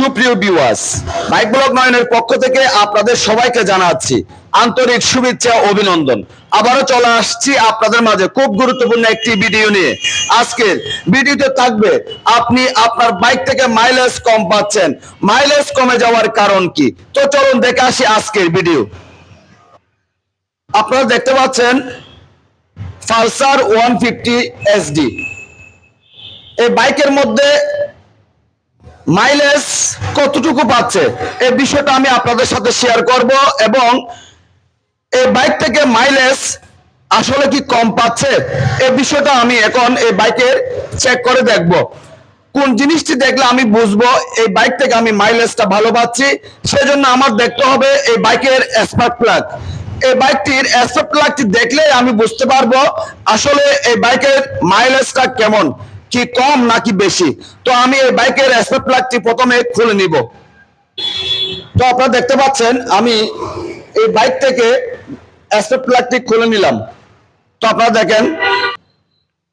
সুপ্রিয় viewers bike blog নয়নের পক্ষ থেকে আপনাদের সবাইকে জানাচ্ছি আন্তরিক শুভেচ্ছা অভিনন্দন। আবারও চলে আসছি আপনাদের মাঝে খুব গুরুত্বপূর্ণ একটি ভিডিও নিয়ে। আজকের ভিডিওতে থাকবে, আপনি আপনার বাইক থেকে মাইলেজ কম পাচ্ছেন। মাইলেজ কমে যাওয়ার কারণ কি? তো চলুন দেখে আসি আজকের ভিডিও আপনারা দেখতে পাচ্ছেন পালসার ওয়ান ফিফটি এসডি এই বাইকের মধ্যে মাইলেজ কতটুকু পাচ্ছে? এই বিষয়টা আমি আপনাদের সাথে শেয়ার করব এবং এই বাইক থেকে মাইলেজ আসলে কি কম পাচ্ছে? এই বিষয়টা আমি এখন এই বাইকের চেক করে দেখব। কোন জিনিসটি দেখলে আমি বুঝব, এই বাইক থেকে আমি মাইলেজটা ভালো পাচ্ছি, সেজন্য আমার দেখতে হবে এই বাইকের স্পার্ক প্লাগ এই বাইকটির স্পার্ক প্লাগটি দেখলে আমি বুঝতে পারব আসলে এই বাইকের মাইলেজটা কেমন। কি কম নাকি বেশি? তো আমি এই বাইকের স্পার্ক প্লাগটি প্রথমে খুলে নিব। তো আপনারা দেখতে পাচ্ছেন, আমি এই বাইক থেকে স্পার্ক প্লাগটি খুলে নিলাম। তো আপনারা দেখেন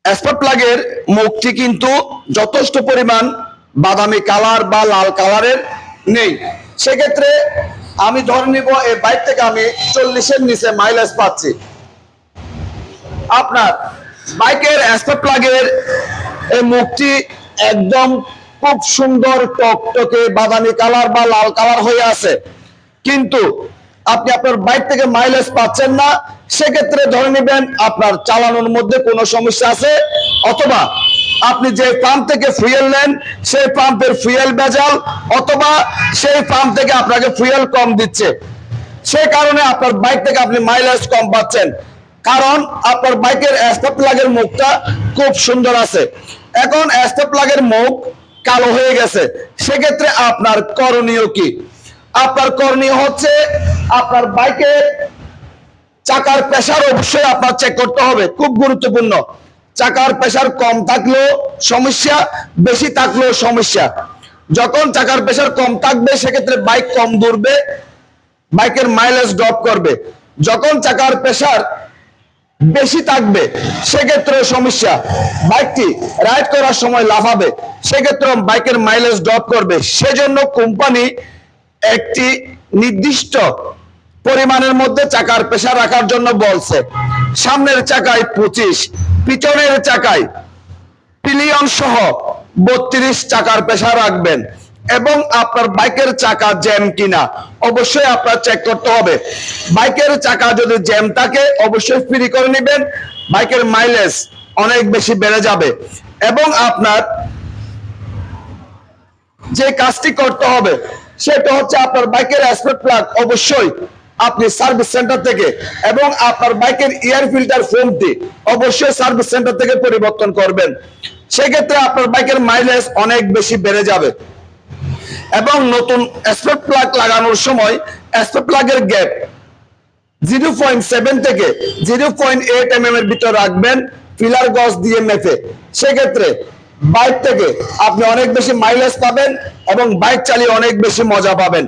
স্পার্ক প্লাগের মুখটি কিন্তু যথেষ্ট পরিমাণ বাদামি কালার বা লাল কালারের নেই। সেক্ষেত্রে আমি ধরে নিব, এই বাইক থেকে আমি চল্লিশের নিচে মাইলেজ পাচ্ছি। আপনার বাইকের স্পার্ক প্লাগের এই মুখটি একদম খুব সুন্দর টকটকে বাদামি কালার বা লাল কালার হয়ে আছে। কিন্তু আপনি আপনার বাইক থেকে মাইলেজ পাচ্ছেন না, সেক্ষেত্রে ধরে নেবেন আপনার চালানোর মধ্যে কোনো সমস্যা আছে। অথবা আপনি যে পাম্প থেকে ফুয়েল নেন, সেই পাম্পের ফুয়েল ভেজাল, অথবা সেই পাম্প থেকে আপনাকে ফুয়েল কম দিচ্ছে। সেই কারণে আপনার বাইক থেকে আপনি মাইলেজ কম পাচ্ছেন। কারণ আপনার বাইকের প্লাগের মুখটা খুব সুন্দর আছে। এখন স্টেপ প্লাগের মুখ কালো হয়ে গেছে। সেক্ষেত্রে আপনার করণীয় কি? আপনার করণীয় হচ্ছে আপনার বাইকের চাকার প্রেসার অবশ্যই আপনার চেক করতে হবে। খুব গুরুত্বপূর্ণ। চাকার প্রেসার কম থাকলেও সমস্যা, বেশি থাকলেও সমস্যা। যখন চাকার প্রেসার কম থাকবে, সেক্ষেত্রে বাইক কম দূরবে বাইকের মাইলেজ ড্রপ করবে। যখন চাকার প্রেসার বেশি থাকবে সেক্ষেত্রে সমস্যা। বাইকটি রাইড করার সময় লাফাবে সেক্ষেত্রে বাইকের মাইলেজ ড্রপ করবে। সেজন্য কোম্পানি একটি নির্দিষ্ট পরিমাণের মধ্যে চাকার প্রেসার রাখার জন্য বলছে। সামনের চাকায় পঁচিশ, পিছনের চাকায় পিলিয়ন সহ বত্রিশ চাকার পেশা রাখবেন। এবং আপনার বাইকের চাকা জ্যাম কিনা, অবশ্যই আপনার চেক করতে হবে। বাইকের চাকা যদি জ্যাম থাকে, অবশ্যই ফ্রি করে নেবেন। বাইকের মাইলেজ অনেক বেশি বেড়ে যাবে। এবং আপনার যে কাজটি করতে হবে, সেটা হচ্ছে আপনার বাইকের অ্যাসপেক্ট প্লাগ অবশ্যই আপনি সার্ভিস সেন্টার থেকে এবং আপনার বাইকের এয়ার ফিল্টার ফোমটি অবশ্যই সার্ভিস সেন্টার থেকে পরিবর্তন করবেন। সেক্ষেত্রে আপনার বাইকের মাইলেজ অনেক বেশি বেড়ে যাবে। এবং নতুন স্পেট প্লাগ লাগানোর সময় স্পেট প্লাগের গ্যাপ জিরো পয়েন্ট সেভেন থেকে জিরো পয়েন্ট এইট এম এর ভিতর রাখবেন, ফিলার গজ দিয়ে মেপে। সেক্ষেত্রে বাইক থেকে আপনি অনেক বেশি মাইলেজ পাবেন এবং বাইক চালিয়ে অনেক বেশি মজা পাবেন।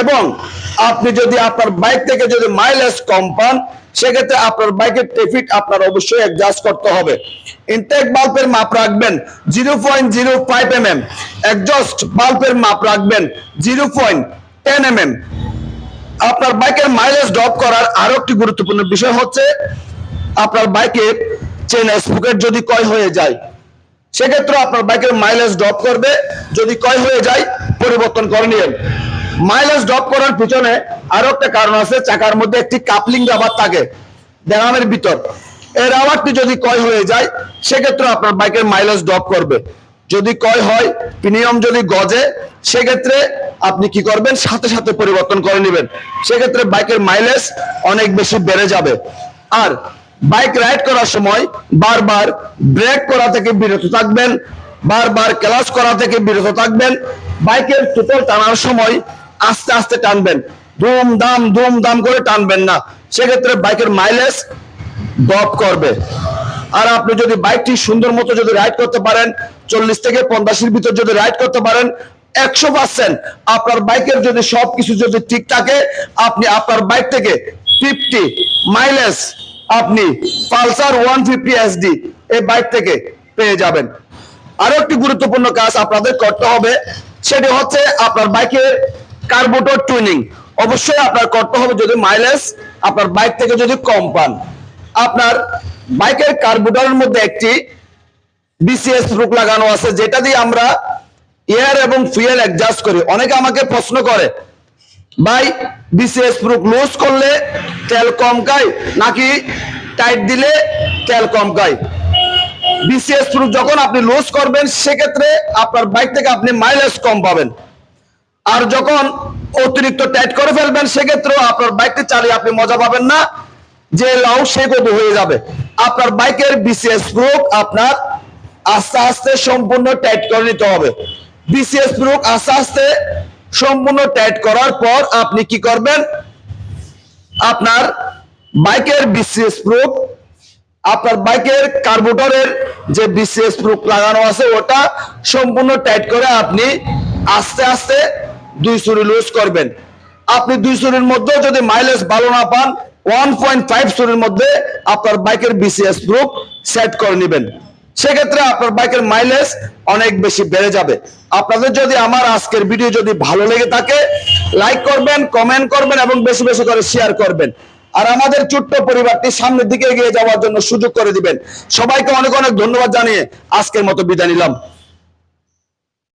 এবং আপনি যদি আপনার বাইক থেকে যদি মাইলেজ কম পান সেক্ষেত্রে আপনার বাইকের ট্রেফিক আপনার অবশ্যই অ্যাডজাস্ট করতে হবে। ইনটেক বাল্বের মাপ রাখবেন zero point zero five M M exhaust বাল্বের মাপ রাখবেন zero point ten M M আপনার বাইকের মাইলেজ ড্রপ করার আরও একটি গুরুত্বপূর্ণ বিষয় হচ্ছে, আপনার বাইকের চেন স্পুকেট যদি কয় হয়ে যায়, সেক্ষেত্রে আপনার বাইকের মাইলেজ ড্রপ করবে। যদি কয় হয়ে যায়, পরিবর্তন করে নিন মাইলেজ ড্রপ করার পিছনে আরও একটা কারণ আছে, চাকার মধ্যে একটি কাপলিং রাবার থাকে দেওয়ানের ভিতর। এই রাবারটি যদি কয় হয়ে যায়, সেক্ষেত্রে আপনার বাইকের মাইলেজ ড্রপ করবে। যদি কয় হয় প্রিমিয়াম যদি গজে, সেক্ষেত্রে আপনি কি করবেন? সাথে সাথে পরিবর্তন করে নেবেন। সেক্ষেত্রে বাইকের মাইলেজ অনেক বেশি বেড়ে যাবে। আর বাইক রাইড করার সময় বারবার ব্রেক করা থেকে বিরত থাকবেন, বারবার ক্লাস করা থেকে বিরত থাকবেন। বাইকের টুটল টানার সময় আস্তে আস্তে টানবেন। ধুম দাম ধুম দাম করে টানবেন না। সেক্ষেত্রে বাইকের মাইলেজ ড্রপ করবে। আর আপনি যদি বাইকটি সুন্দর মতো যদি রাইড করতে পারেন, চল্লিশ থেকে পঞ্চাশের ভিতর যদি রাইড করতে পারেন, একশো পার্সেন্ট আপনার বাইকের যদি সবকিছু যদি ঠিক থাকে, আপনি আপনার বাইক থেকে ফিফটি মাইলেজ আপনি পালসার ওয়ান ফিফটি এসডি এই বাইক থেকে পেয়ে যাবেন। আরও একটি গুরুত্বপূর্ণ কাজ আপনাদের করতে হবে, সেটি হচ্ছে আপনার বাইকের কার্বোটোর টুইনিং। অবশ্যই আপনার করতে হবে যদি মাইলেজ, আপনার বাইক থেকে যদি কম পান। আপনার বাইকের কার্বোটারের মধ্যে একটি বিসিএস রুক লাগানো আছে, যেটা দিয়ে আমরা এয়ার এবং ফুয়েল অ্যাডজাস্ট করি। অনেকে আমাকে প্রশ্ন করে, ভাই বিসিএস রুক লুজ করলে তেল কম খায়, নাকি টাইট দিলে তেল কম খায়? বিসিএস প্রুফ যখন আপনি লুজ করবেন, সেক্ষেত্রে আপনার বাইক থেকে আপনি মাইলেজ কম পাবেন। আর যখন অতিরিক্ত টাইট করে ফেলবেন, সেক্ষেত্রেও আপনার বাইকটি চালিয়ে আপনি মজা পাবেন না। যে লাউ, সে কত হয়ে যাবে। আপনার বাইকের বিসিএস প্রুফ আপনার আস্তে আস্তে সম্পূর্ণ টাইট করে নিতে হবে। বিসিএস প্রুফ আস্তে আস্তে সম্পূর্ণ টাইট করার পর আপনি কি করবেন? আপনার বাইকের বিসিএস প্রুফ আপনার বাইকের কার্বোটারের যে বিসিএস প্রুফ লাগানো আছে, ওটা সম্পূর্ণ টাইট করে আপনি আস্তে আস্তে দুই সুরি লুজ করবেন। আপনি দুই সুরির মধ্যেও যদি মাইলেজ ভালো না পান ওয়ান পয়েন্ট ফাইভ সুরির মধ্যে আপনার বাইকের বিসিএস প্রুফ সেট করে নেবেন। সেক্ষেত্রে আপনার বাইকের মাইলেজ অনেক বেশি বেড়ে যাবে। আপনাদের যদি আমার আজকের ভিডিও যদি ভালো লেগে থাকে লাইক করবেন কমেন্ট করবেন এবং বেশি বেশি করে শেয়ার করবেন। আর আমাদের ছোট্ট পরিবারটি সামনের দিকে এগিয়ে যাওয়ার জন্য সুযোগ করে দিবেন। সবাইকে অনেক অনেক ধন্যবাদ জানিয়ে আজকের মতো বিদায় নিলাম।